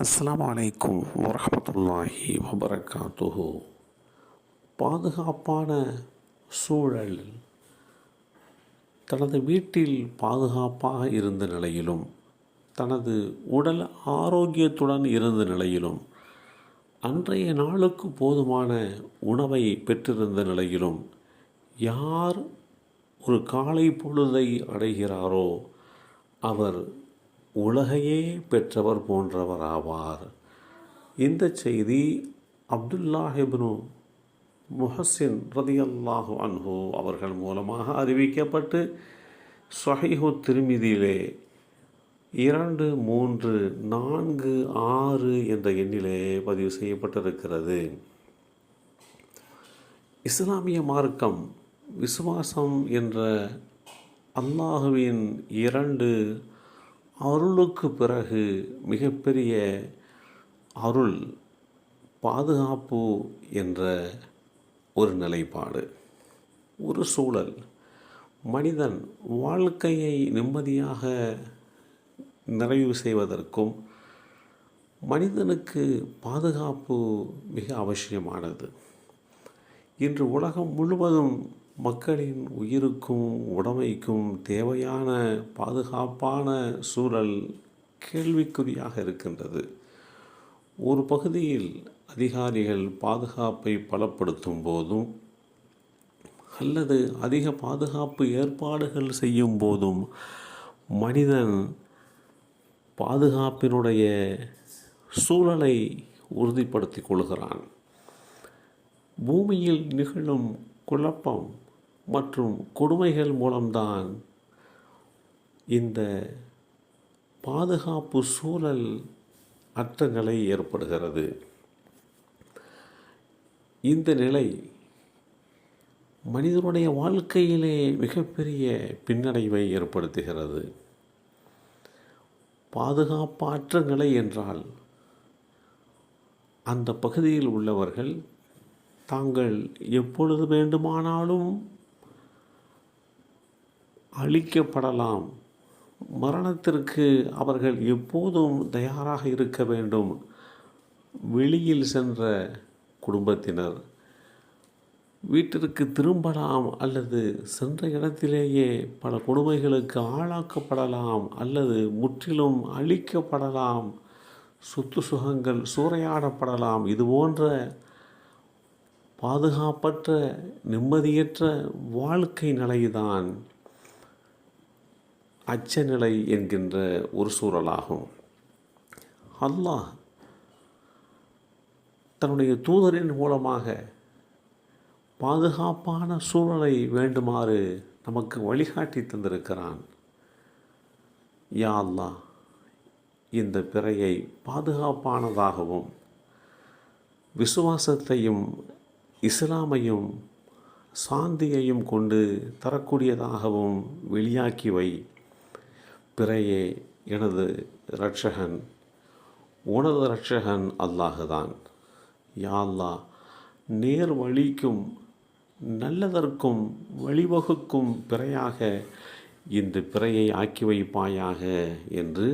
அஸ்லாம் அலைக்கும் வரமத்துல்லாஹி வபரகாத்துஹு. பாதுகாப்பான சூழல். தனது வீட்டில் பாதுகாப்பாக இருந்த நிலையிலும் தனது உடல் ஆரோக்கியத்துடன் இருந்த நிலையிலும் அன்றைய நாளுக்கு போதுமான உணவை பெற்றிருந்த நிலையிலும் யார் ஒரு காலை பொழுதை அடைகிறாரோ அவர் உலகையே பெற்றவர் போன்றவர் ஆவார் இந்த செய்தி அப்துல்லாஹிப்னு முஹசின் ரதியல்லாஹு அன்ஹு அவர்கள் மூலமாக அறிவிக்கப்பட்டு ஸ்வஹீஹு திருமிதியிலே இரண்டு மூன்று நான்கு ஆறு என்ற எண்ணிலே பதிவு செய்யப்பட்டிருக்கிறது. இஸ்லாமிய மார்க்கம் விசுவாசம் என்ற அல்லாஹுவின் இரண்டு அருளுக்கு பிறகு மிகப்பெரிய அருள் பாதுகாப்பு என்ற ஒரு நிலைப்பாடு. ஒரு சூழல். மனிதன் வாழ்க்கையை நிம்மதியாக நிறைவு செய்வதற்கும் மனிதனுக்கு பாதுகாப்பு மிக அவசியமானது. இன்று உலகம் முழுவதும் மக்களின் உயிருக்கும் உடமைக்கும் தேவையான பாதுகாப்பான சூழல் கேள்விக்குறியாக இருக்கின்றது. ஒரு பகுதியில் அதிகாரிகள் பாதுகாப்பை பலப்படுத்தும் போதும் அல்லது அதிக பாதுகாப்பு ஏற்பாடுகள் செய்யும் போதும் மனிதன் பாதுகாப்பினுடைய சூழலை உறுதிப்படுத்திக் கொள்கிறான். பூமியில் நிகழும் குழப்பம் மற்றும் கொடுமைகள் மூலம்தான் இந்த பாதுகாப்பு சூழல் அற்ற நிலை ஏற்படுகிறது. இந்த நிலை மனிதனுடைய வாழ்க்கையிலே மிகப்பெரிய பின்னடைவை ஏற்படுத்துகிறது. பாதுகாப்பற்ற நிலை என்றால் அந்த பகுதியில் உள்ளவர்கள் தாங்கள் எப்பொழுது வேண்டுமானாலும் அழிக்கப்படலாம். மரணத்திற்கு அவர்கள் எப்போதும் தயாராக இருக்க வேண்டும். வெளியில் சென்ற குடும்பத்தினர் வீட்டிற்கு திரும்பலாம் அல்லது சென்ற இடத்திலேயே பல கொடுமைகளுக்கு ஆளாக்கப்படலாம் அல்லது முற்றிலும் அழிக்கப்படலாம். சொத்து சுகங்கள் சூறையாடப்படலாம். இது போன்ற பாதுகாப்பற்ற நிம்மதியற்ற வாழ்க்கை நிலைதான். அச்சநிலை என்கின்ற ஒரு சூழலாகும். அல்லாஹ் தன்னுடைய தூதரின் மூலமாக பாதுகாப்பான சூழலை வேண்டுமாறு நமக்கு வழிகாட்டி தந்திருக்கிறான். யா அல்லாஹ் இந்த பிறையை பாதுகாப்பானதாகவும் விசுவாசத்தையும் இஸ்லாமையும் சாந்தியையும் கொண்டு தரக்கூடியதாகவும் வெளியாக்கி வை. பிறையே எனது இரட்சகன் உனது இரட்சகன் அல்லாஹுதான். யாழ்லா நேர் வழிக்கும் நல்லதற்கும் வழிவகுக்கும் பிறையாக இந்த பிறையை ஆக்கி வைப்பாயாக என்று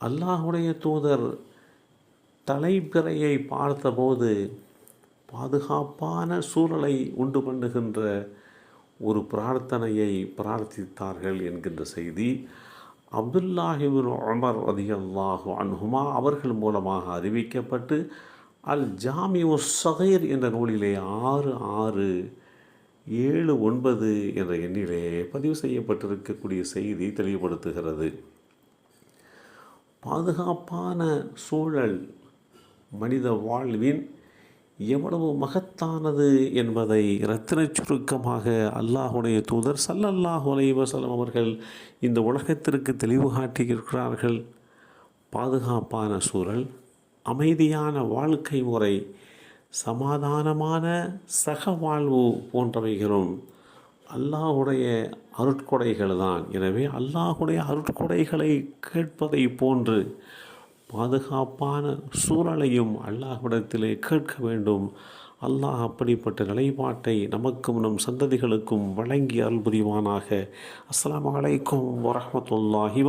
அல்லாஹுடைய தூதர் தலைப்பிறையை பார்த்தபோது பாதுகாப்பான சூழலை உண்டு பண்ணுகின்ற ஒரு பிரார்த்தனையை பிரார்த்தித்தார்கள் என்கின்ற செய்தி அப்துல்லாஹிபின் உமர் ரதியல்லாஹு அன்ஹுமா அவர்கள் மூலமாக அறிவிக்கப்பட்டு அல் ஜாமி சகைர் என்ற நூலிலே ஆறு ஆறு ஏழு ஒன்பது என்ற எண்ணிலே பதிவு செய்யப்பட்டிருக்கக்கூடிய செய்தி தெளிவுபடுத்துகிறது. பாதுகாப்பான சூழல் மனித வாழ்வின் எவ்வளவு மகத்தானது என்பதை இரத்தின சுருக்கமாக அல்லாஹுடைய தூதர் சல்லல்லாஹு அலைவசலம் அவர்கள் இந்த உலகத்திற்கு தெளிவு காட்டியிருக்கிறார்கள். பாதுகாப்பான சூழல் அமைதியான வாழ்க்கை முறை சமாதானமான சக வாழ்வு போன்றவைகளும் அல்லாஹுடைய அருட்கொடைகள் தான். எனவே அல்லாஹுடைய அருட்கொடைகளை கேட்பதை போன்று பாதுகாப்பான சூழலையும் அல்லாஹ்விடத்திலே கேட்க வேண்டும். அல்லாஹ் அப்படிப்பட்ட நிலைப்பாட்டை நமக்கும் நம் சந்ததிகளுக்கும் வழங்கி அருள் புரிவானாக. அஸ்ஸலாமு அலைக்கும் வரஹ்மத்துல்லாஹி